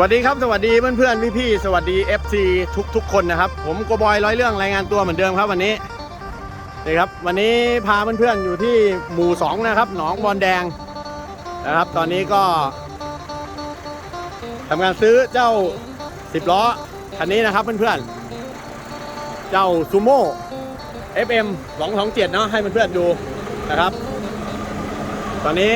วัสดีครับ สวัสดีเพื่อนๆพี่ๆสวัสดี FC ทุกทุกคนนะครับ ผมโกบอยร้อยเรื่องรายงานตัวเหมือนเดิมครับวันนี้นี่ครับ วันนี้พาเพื่อนๆอยู่ที่หมู่ 2 นะครับ หนองบอลแดงนะครับ ตอนนี้ก็ทำการซื้อเจ้า 10 ล้อคันนี้นะครับเพื่อนๆเจ้าซูโม่ FM 227 เนาะให้เพื่อนๆดูนะครับ ตอนนี้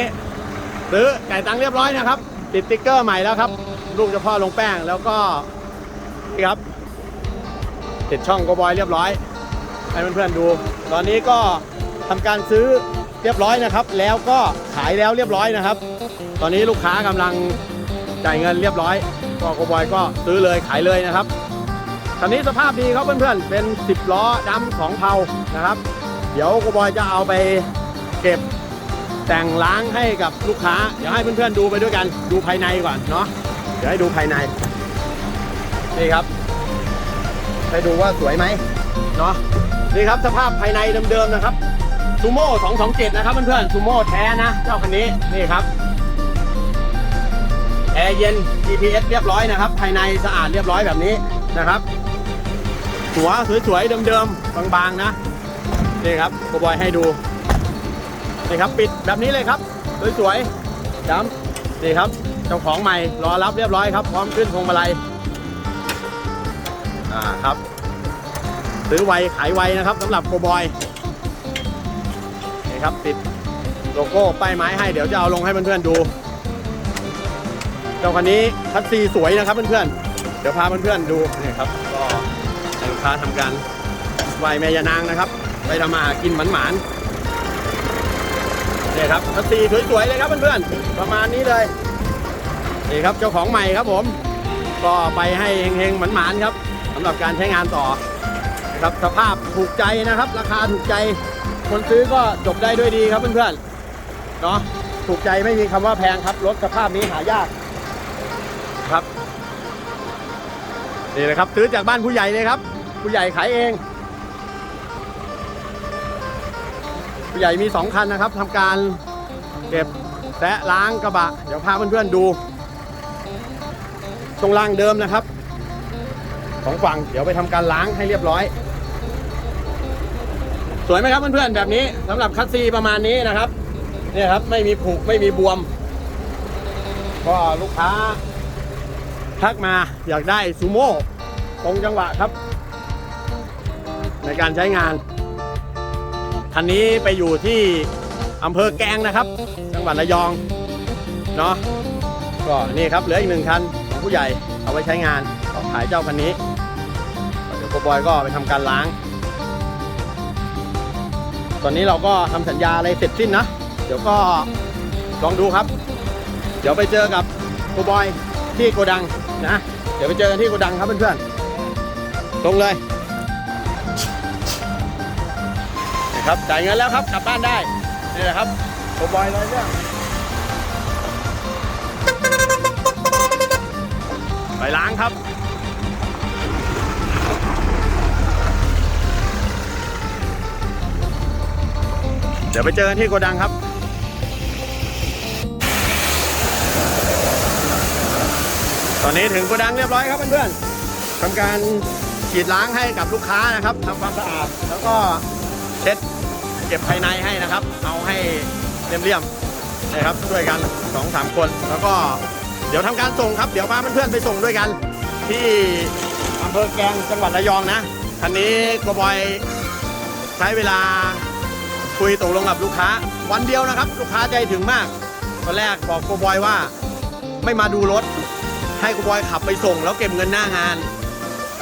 ซื้อจ่ายตังค์เรียบร้อยนะครับ ติดติ๊กเกอร์ใหม่แล้วครับ ลูกเฉพาะลงแป้ง แล้วก็นี่ครับติดช่องโกบอยเรียบร้อยให้เพื่อนๆดู ตอนนี้ก็ทำการซื้อเรียบร้อยนะครับ แล้วก็ขายแล้วเรียบร้อยนะครับ ตอนนี้ลูกค้ากำลังจ่ายเงินเรียบร้อย ก็โกบอยก็ซื้อเลยขายเลยนะครับคันนี้สภาพดีครับเพื่อนๆ เป็น 10 ล้อดำสองเพานะครับ เดี๋ยวโกบอยจะเอาไปเก็บแต่งล้างให้กับลูกค้า เดี๋ยวให้เพื่อนๆดูไปด้วยกัน ดูภายในก่อนเนาะ เดี๋ยวให้ดูภายใน นี่ครับ ให้ดูว่าสวยไหมเนาะนี่ครับสภาพภายในเดิมๆนะครับซูโม่227 นะครับเพื่อนๆซูโม่แท้นะ เจ้าคันนี้นี่ครับแอร์เย็น GPS เรียบร้อยนะครับ ภายในสะอาดเรียบร้อยแบบนี้นะครับหัวสวยๆเดิมๆบางๆนะนี่ครับโกบอยให้ดูนี่ครับ ปิดแบบนี้เลยครับ สวยๆจำนี่ครับ เจ้าของใหม่รอรับเรียบร้อยครับ พร้อมขึ้นพวงมาลัยอ่าครับซื้อไวขายไวนะครับสำหรับโกบอยนี่ครับติดโลโก้ป้ายไม้ให้เดี๋ยวจะเอาลงให้เพื่อนๆดู เจ้าคันนี้คัสซีสวยนะครับเพื่อนๆเดี๋ยวพาเพื่อนๆดูนี่ครับก็ให้ลูกค้าทำการไหวแม่ยานางนะครับ ไปทำมาหากินหมันๆนี่ครับคัสซีสวยๆเลยครับเพื่อนๆประมาณนี้เลย นี่ครับเจ้าของใหม่ครับผม ก็ไปให้เฮงๆหมานๆครับสำหรับการใช้งานต่อครับสภาพถูกใจนะครับ ราคาถูกใจ คนซื้อก็จบได้ด้วยดีครับเพื่อนๆเนาะถูกใจไม่มีคำว่าแพงครับรถสภาพนี้หายากครับนี่นะครับซื้อจากบ้านผู้ใหญ่เลยครับ ผู้ใหญ่ขายเอง ผู้ใหญ่มี2คันนะครับทำการเก็บแซะล้างกระบะ เดี๋ยวพาเพื่อนๆดู ตรงล่างเดิมนะครับสองฝั่งเดี๋ยวไปทำการล้างให้เรียบร้อย สวยไหมครับเพื่อนๆแบบนี้สำหรับคัสซีประมาณนี้นะครับเนี่ยครับไม่มีผุไม่มีบวม ก็ลูกค้าทักมาอยากได้ซูโม่ตรงจังหวะครับ ในการใช้งานคันนี้ไปอยู่ที่อำเภอแกงนะครับ จังหวัดระยองเนาะก็นี่ครับเหลืออีกหนึ่งคัน ของผู้ใหญ่เอาไว้ใช้งานก็ขายเจ้าคันนี้เดี๋ยวโกบอยก็ไปทำการล้าง ตอนนี้เราก็ทำสัญญาอะไรเสร็จสิ้นนะ เดี๋ยวก็ลองดูครับ เดี๋ยวไปเจอกับโกบอยที่โกดังนะ เดี๋ยวไปเจอกันที่โกดังครับเพื่อนๆตรงเลยนะครับจ่ายเงินแล้วครับกลับบ้านได้นี่แหละครับโคบอยเลยเนี่ย ไปล้างครับเดี๋ยวไปเจอกันที่โกดังครับ ตอนนี้ถึงโกดังเรียบร้อยครับเพื่อนๆทำการฉีดล้างให้กับลูกค้านะครับทำความสะอาด แล้วก็เช็ดเก็บภายในให้นะครับ เอาให้เรียมๆนะครับช่วยกันสองสามคน แล้วก็ เดี๋ยวทำการส่งครับ เดี๋ยวพาเพื่อนๆไปส่งด้วยกัน ที่อำเภอแกลงจังหวัดระยองนะคันนี้โกบอยใช้เวลาคุยตกลงกับลูกค้า วันเดียวนะครับ ลูกค้าใจถึงมากตอนแรกบอกโกบอยว่าไม่มาดูรถ ให้โกบอยขับไปส่ง แล้วเก็บเงินหน้างาน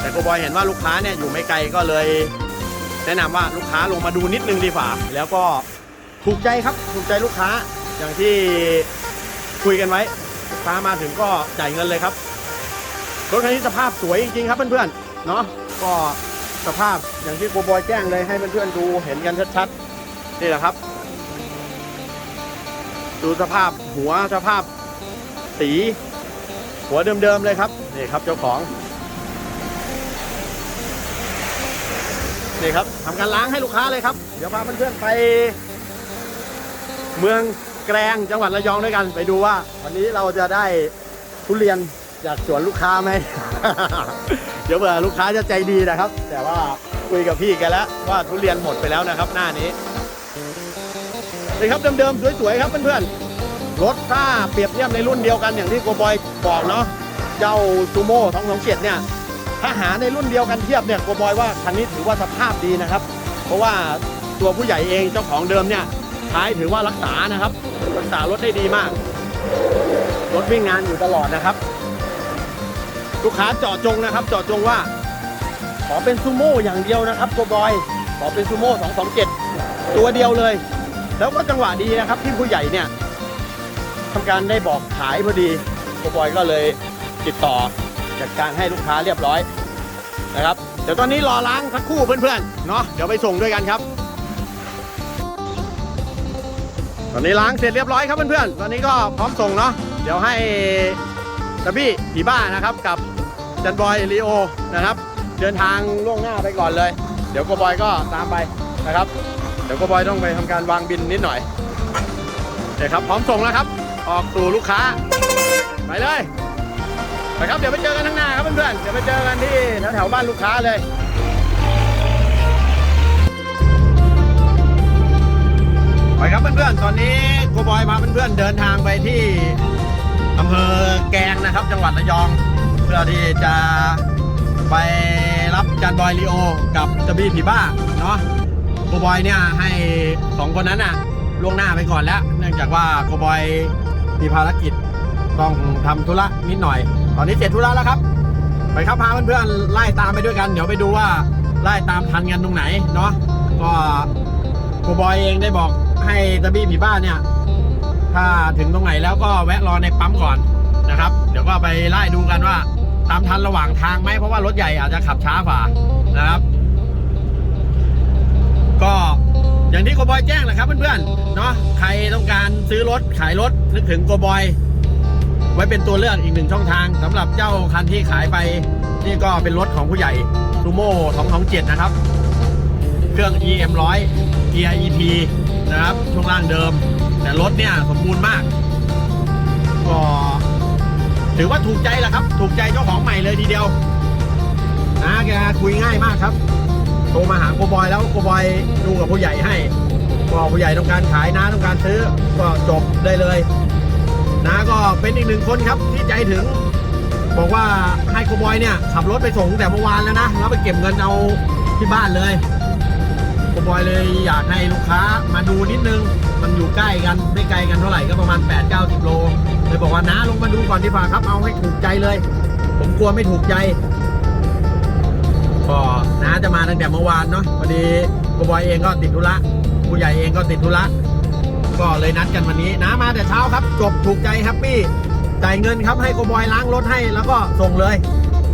แต่โกบอยเห็นว่าลูกค้าเนี่ยอยู่ไม่ไกลก็เลย แนะนำว่าลูกค้าลงมาดูนิดนึงดีกว่าแล้วก็ถูกใจครับถูกใจลูกค้าอย่างที่คุยกันไว้ ลูกค้ามาถึงก็จ่ายเงินเลยครับรถคันนี้สภาพสวยจริงๆครับเพื่อนๆเนาะก็สภาพอย่างที่โกบอยแจ้งเลยให้เพื่อนๆดูเห็นกันชัดๆนี่แหละครับ ดูสภาพหัวสภาพสี หัวเดิมๆเลยครับนี่ครับเจ้าของนี่ครับทำการล้างให้ลูกค้าเลยครับ เดี๋ยวพาเพื่อนๆไป เมือง แกลงจังหวัดระยองด้วยกัน ไปดูว่า วันนี้เราจะได้ทุเรียนอยากสวนลูกค้าไหม เดี๋ยวเผื่อลูกค้าจะใจดีนะครับ แต่ว่าคุยกับพี่กันแล้วว่าทุเรียนหมดไปแล้วนะครับหน้านี้นี่ครับเดิมๆสวยๆครับเพื่อนๆรถถ้าเปรียบเทียบในรุ่นเดียวกันอย่างที่โกบอยบอกเนาะเจ้าซูโม่สองสองเจ็ดเนี่ยถ้าหาในรุ่นเดียวกันเทียบเนี่ยโกบอยว่าคันนี้ถือว่าสภาพดีนะครับ เพราะว่าตัวผู้ใหญ่เองเจ้าของเดิมเนี่ย ท้ายถือว่ารักษานะครับ รักษารถได้ดีมาก รถวิ่งงานอยู่ตลอดนะครับ ลูกค้าเจาะจงนะครับ เจาะจงว่า ขอเป็นซูโม่อย่างเดียวนะครับโกบอย ขอเป็นซูโม่227 ตัวเดียวเลย แล้วก็จังหวะดีนะครับที่ผู้ใหญ่เนี่ยทำการได้บอกขายพอดีโกบอยก็เลยติดต่อจัดการให้ลูกค้าเรียบร้อยนะครับเดี๋ยวตอนนี้รอล้างสักคู่เพื่อนๆเนาะเดี๋ยวไปส่งด้วยกันครับ อนนี้ล้างเสร็จเรียบร้อยครับเพื่อนๆ ตอนนี้ก็พร้อมส่งเนาะ เดี๋ยวให้ตะบี้ผีบ้านะครับกับจันบอยลีโอนะครับ เดินทางล่วงหน้าไปก่อนเลย เดี๋ยวโกบอยก็ตามไปนะครับ เดี๋ยวโกบอยต้องไปทำการวางบินนิดหน่อยเดี๋ยวครับพร้อมส่งแล้วครับ ออกสู่ลูกค้า ไปเลยไปครับเดี๋ยวไปเจอกันข้างหน้าครับเพื่อนๆ เดี๋ยวไปเจอกันที่แถวๆบ้านลูกค้าเลย ไปครับเพื่อนๆ ตอนนี้โกบอยพาเพื่อนๆเดินทางไปที่อำเภอแกงนะครับ จังหวัดระยอง เพื่อที่จะไปรับจันบอยลีโอ กับเจบีผีบ้าเนาะโกบอยเนี่ยให้สองคนนั้นน่ะล่วงหน้าไปก่อนแล้ว เนื่องจากว่าโกบอยมีภารกิจต้องทำธุระนิดหน่อย ตอนนี้เสร็จธุระแล้วครับ ไปครับพาเพื่อนๆไล่ตามไปด้วยกัน เดี๋ยวไปดูว่าไล่ตามทันกันตรงไหนเนาะก็โกบอยเองได้บอก ให้ตะบี้ผีบ้าเนี่ย ถ้าถึงตรงไหนแล้วก็แวะรอในปั๊มก่อนนะครับ เดี๋ยวก็ไปไล่ดูกันว่า ตามทันระหว่างทางไหมเพราะว่ารถใหญ่อาจจะขับช้ากว่านะครับ ก็อย่างที่โกบอยแจ้งแหละครับเพื่อนๆเนาะใครต้องการซื้อรถขายรถนึกถึงโกบอย ไว้เป็นตัวเลือกอีกหนึ่งช่องทางสำหรับเจ้าคันที่ขายไป นี่ก็เป็นรถของผู้ใหญ่ซูโม่227 นะครับ เครื่อง EM 100 เกียร์ EP นะครับช่วงล่างเดิม แต่รถเนี่ยสมบูรณ์มากก็ถือว่าถูกใจแหละครับ ถูกใจเจ้าของใหม่เลยทีเดียวนะแกคุยง่ายมากครับโทรมาหาโกบอยแล้วโกบอยดูกับผู้ใหญ่ให้ก็ผู้ใหญ่ต้องการขายนะต้องการซื้อก็จบได้เลยนะก็เป็นอีกหนึ่งคนครับที่ใจถึง บอกว่าให้โกบอยเนี่ยขับรถไปส่งตั้งแต่เมื่อวานแล้วนะแล้วไปเก็บเงินเอาที่บ้านเลย โกบอยเลยอยากให้ลูกค้ามาดูนิดนึง มันอยู่ใกล้กันไม่ไกลกันเท่าไหร่ก็ประมาณ 8 9 0 โล เลยบอกว่าน้าลงมาดูก่อนดีกว่าครับ เอาให้ถูกใจเลย ผมกลัวไม่ถูกใจก็น้าจะมาตั้งแต่เมื่อวานเนาะพอดีโกบอยเองก็ติดธุระผู้ใหญ่เองก็ติดธุระก็เลยนัดกันวันนี้น้ามาแต่เช้าครับ จบถูกใจแฮปปี้จ่ายเงินครับให้โกบอยล้างรถให้แล้วก็ส่งเลย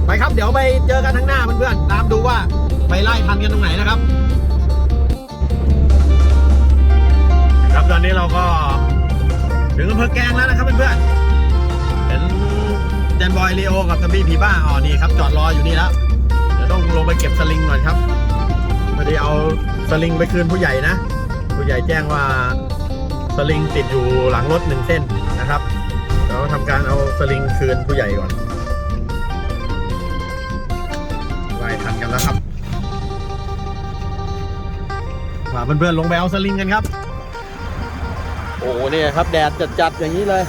ไปครับเดี๋ยวไปเจอกันข้งหน้าเพื่อนๆตามดูว่าไปไล่ทันกันตรงไหนนะครับ ตอนนี้เราก็ถึงอำเภอแกงแล้วนะครับเพื่อนๆเห็นแจนบอยลีโอกับตะบี้ผีบ้าอ๋อนี่ครับ จอดรออยู่นี่แล้วเดี๋ยวต้องลงไปเก็บสลิงก่อนครับพอดีเอาสลิงไปคืนผู้ใหญ่นะ ผู้ใหญ่แจ้งว่าสลิงติดอยู่หลังรถหนึ่งเส้นนะครับเดี๋ยวทำการเอาสลิงคืนผู้ใหญ่ก่อนไล่ทันกันแล้วครับพาเพื่อนๆลงไปเอาสลิงกันครับ โอ้เนี่ยครับแดดจัดๆอย่างนี้เลย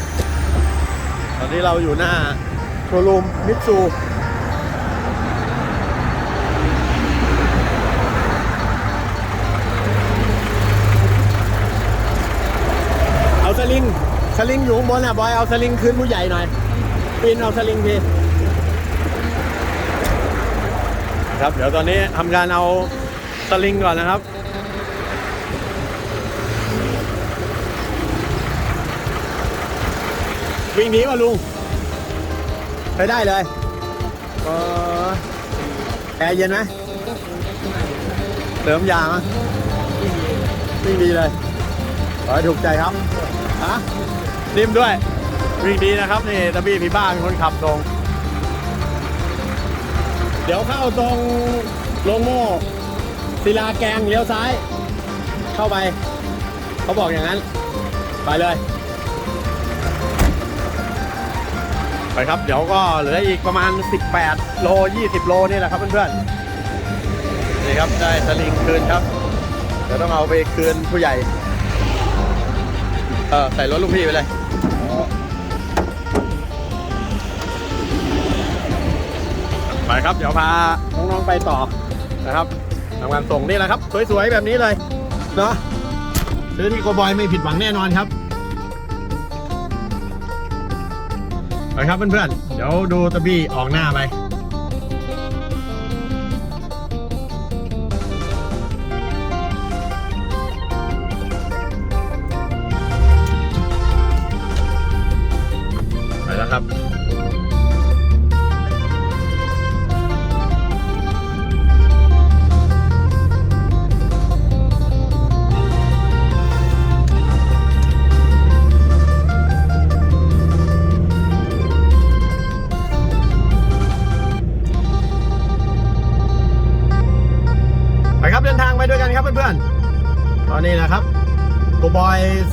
ตอนนี้เราอยู่หน้าโชว์รูมมิตซูเอาสลิงสลิงอยู่บนอะบอย เอาสลิงคืนผู้ใหญ่หน่อยปีนเอาสลิงพี่ครับ เดี๋ยวตอนนี้ทำการเอาสลิงก่อนนะครับ วิ่งหนีมาลุงไปได้เลยเออแอร์เย็นไหมเติมยามั้ยวิ่งดีเลยขอให้ถูกใจครับฮะนิ่มด้วย วิ่งดีนะครับนี่ตะบี้พี่บ้าเป็นคนขับตรง เดี๋ยวเข้าตรงโรงโม่ศิลาแกงเลี้ยวซ้าย เข้าไป เขาบอกอย่างนั้น ไปเลย ไปครับ เดี๋ยวก็เหลืออีกประมาณ 18 โล 20 โลนี่แหละครับเพื่อนๆนี่ครับได้สลิงคืนครับเดี๋ยวต้องเอาไปคืนผู้ใหญ่ เออใส่รถลูกพี่ไปเลยไปครับ เดี๋ยวพาน้องๆไปต่อนะครับทำงานส่งนี่แหละครับ สวยๆ แบบนี้เลยเนาะซื้อที่โกบอยไม่ผิดหวังแน่นอนครับ ไปครับเพื่อนๆ เดี๋ยวดูตะบี้ออกหน้าไปไป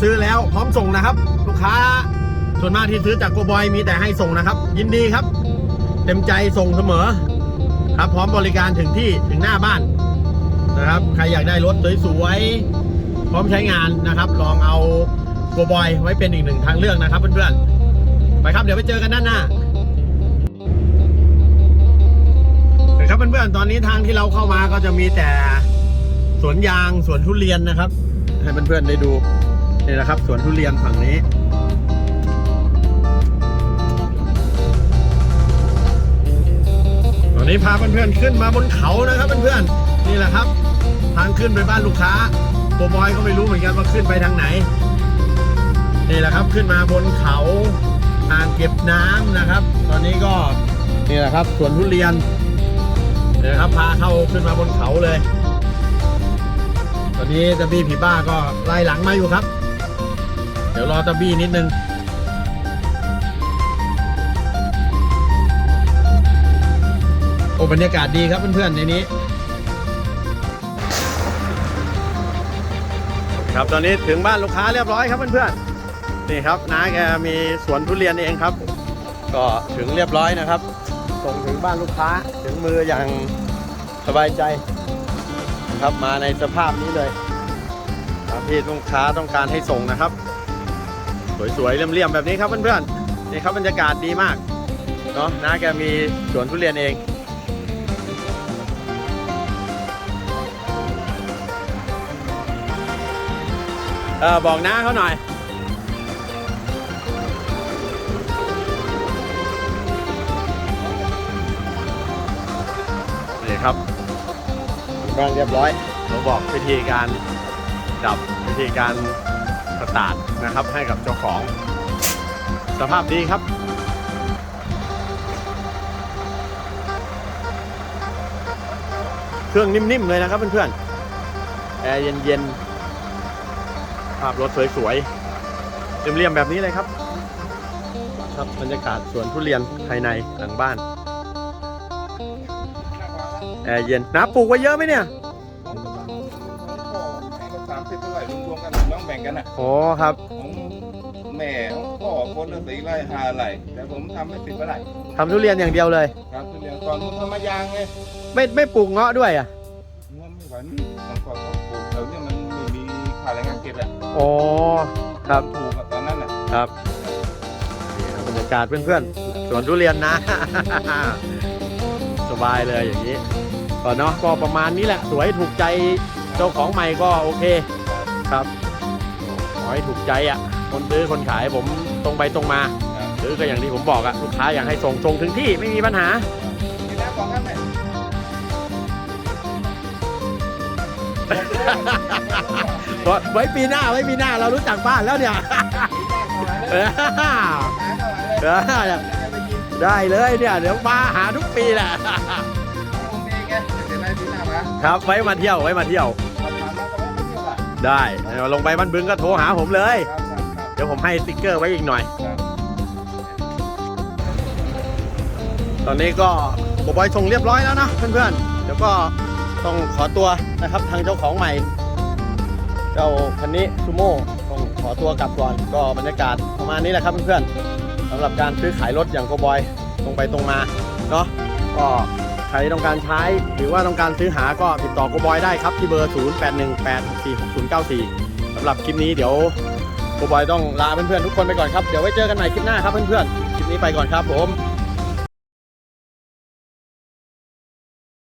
ซื้อแล้วพร้อมส่งนะครับ ลูกค้าส่วนมากที่ซื้อจากโกบอยมีแต่ให้ส่งนะครับ ยินดีครับ เต็มใจส่งเสมอ ครับพร้อมบริการถึงที่ถึงหน้าบ้านนะครับ ใครอยากได้รถสวยๆพร้อมใช้งานนะครับ ลองเอาโกบอยไว้เป็นอีกหนึ่งทางเลือกนะครับเพื่อนๆไปครับเดี๋ยวไปเจอกันด้านหน้าครับเพื่อนๆตอนนี้ทางที่เราเข้ามาก็จะมีแต่สวนยางสวนทุเรียนนะครับ ให้เพื่อนๆได้ดู นี่นะครับสวนทุเรียนฝั่งนี้ ตอนนี้พาเพื่อนๆขึ้นมาบนเขานะครับเพื่อนๆนี่แหละครับ ทางขึ้นไปบ้านลูกค้าโบบอยก็ไม่รู้เหมือนกันว่าขึ้นไปทางไหนนี่แหละครับขึ้นมาบนเขาอ่างเก็บน้ำนะครับ ตอนนี้ก็นี่แหละครับสวนทุเรียนเดี๋ยวครับพาเข้าขึ้นมาบนเขาเลย ตอนนี้ตะบี้ผีบ้าก็ไล่หลังมาอยู่ครับ เดี๋ยวรอตะบี้นิดนึงโอ้บรรยากาศดีครับเพื่อนๆในนี้ ครับตอนนี้ถึงบ้านลูกค้าเรียบร้อยครับเพื่อนๆนี่ครับน้าแกมีสวนทุเรียนเองครับ ก็ถึงเรียบร้อยนะครับส่งถึงบ้านลูกค้าถึงมืออย่างสบายใจนะครับมาในสภาพนี้เลยตามที่ลูกค้าต้องการให้ส่งนะครับ สวยๆเลี่ยมๆแบบนี้ครับเพื่อนๆนี่ครับบรรยากาศดีมากเนาะน้าแกมีสวนทุเรียนเองเออบอกน้าเขาหน่อยนี่ครับบ้างเรียบร้อยเราบอกวิธีการดับวิธีการ สตาร์ทนะครับให้กับเจ้าของ สภาพดีครับ เครื่องนิ่มๆเลยนะครับเพื่อนๆแอร์เย็นๆ ภาพรถสวยๆเรียมๆแบบนี้เลยครับ ครับบรรยากาศสวนทุเรียนภายในหลังบ้านแอร์เย็นน้าปลูกไว้เยอะไหมเนี่ย กันอะโอ้ครับของแม่ของพ่อคนละสี่ไร่ห้าไร่แต่ผมทำไม่สิบไร่ทำทุเรียนอย่างเดียวเลย ครับทุเรียนก่อนผมทำมายางไงไม่ไม่ปลูกเงาะด้วยอะงวไม่ไหวมันก่อนเขาปลูกแถวเนี้มันไม่มีค่าแรงงานเก็บอะโอ้ครับปลูกอะตอนนั้นอะครับนี่ครับบรรยากาศเพื่อนๆสวนทุเรียนนะ สบายเลยอย่างนี้ก็เนาะก็ประมาณนี้แหละ สวยถูกใจเจ้าของใหม่ก็โอเคครับขอ ให้ถูกใจอะ คนซื้อคนขายผมตรงไปตรงมาครับหรือก็อย่างที่ผมบอกอะลูกค้าอยากให้ส่งส่งถึงที่ไม่มีปัญหานี่นะของนั้นไหมเพราะไว้ปีหน้าไว้ปีหน้าเรารู้จักบ้านแล้วเนี่ยเออขายเท่าไหร่เลยเออจะไปกินได้เลยเนี่ยเดี๋ยวมาหาทุกปีแหละของเองไงเดี๋ยวได้ปีหน้ามาครับไว้มาเที่ยวไว้มาเที่ยวทำมาแล้ว ได้เดี๋ยวลงไปบ้านบึงก็โทรหาผมเลย ครับครับครับเดี๋ยวผมให้สติ๊กเกอร์ไว้อีกหน่อย ครับตอนนี้ก็บอบอยส่งเรียบร้อยแล้วนะเพื่อนๆ เดี๋ยวก็ต้องขอตัวนะครับทางเจ้าของใหม่ เจ้าคันนี้ซูโม่ต้องขอตัวกลับก่อนก็บรรยากาศประมาณนี้แหละครับเพื่อนๆสำหรับการซื้อขายรถอย่างโกบอยตรงไปตรงมาเนาะก็ ใครต้องการใช้หรือว่าต้องการซื้อหาก็ติดต่อโกบอยได้ครับที่เบอร์ 0818466094สำหรับคลิปนี้เดี๋ยวโกบอยต้องลาเพื่อนๆทุกคนไปก่อนครับ เดี๋ยวไว้เจอกันใหม่คลิปหน้าครับเพื่อนๆ คลิปนี้ไปก่อนครับผม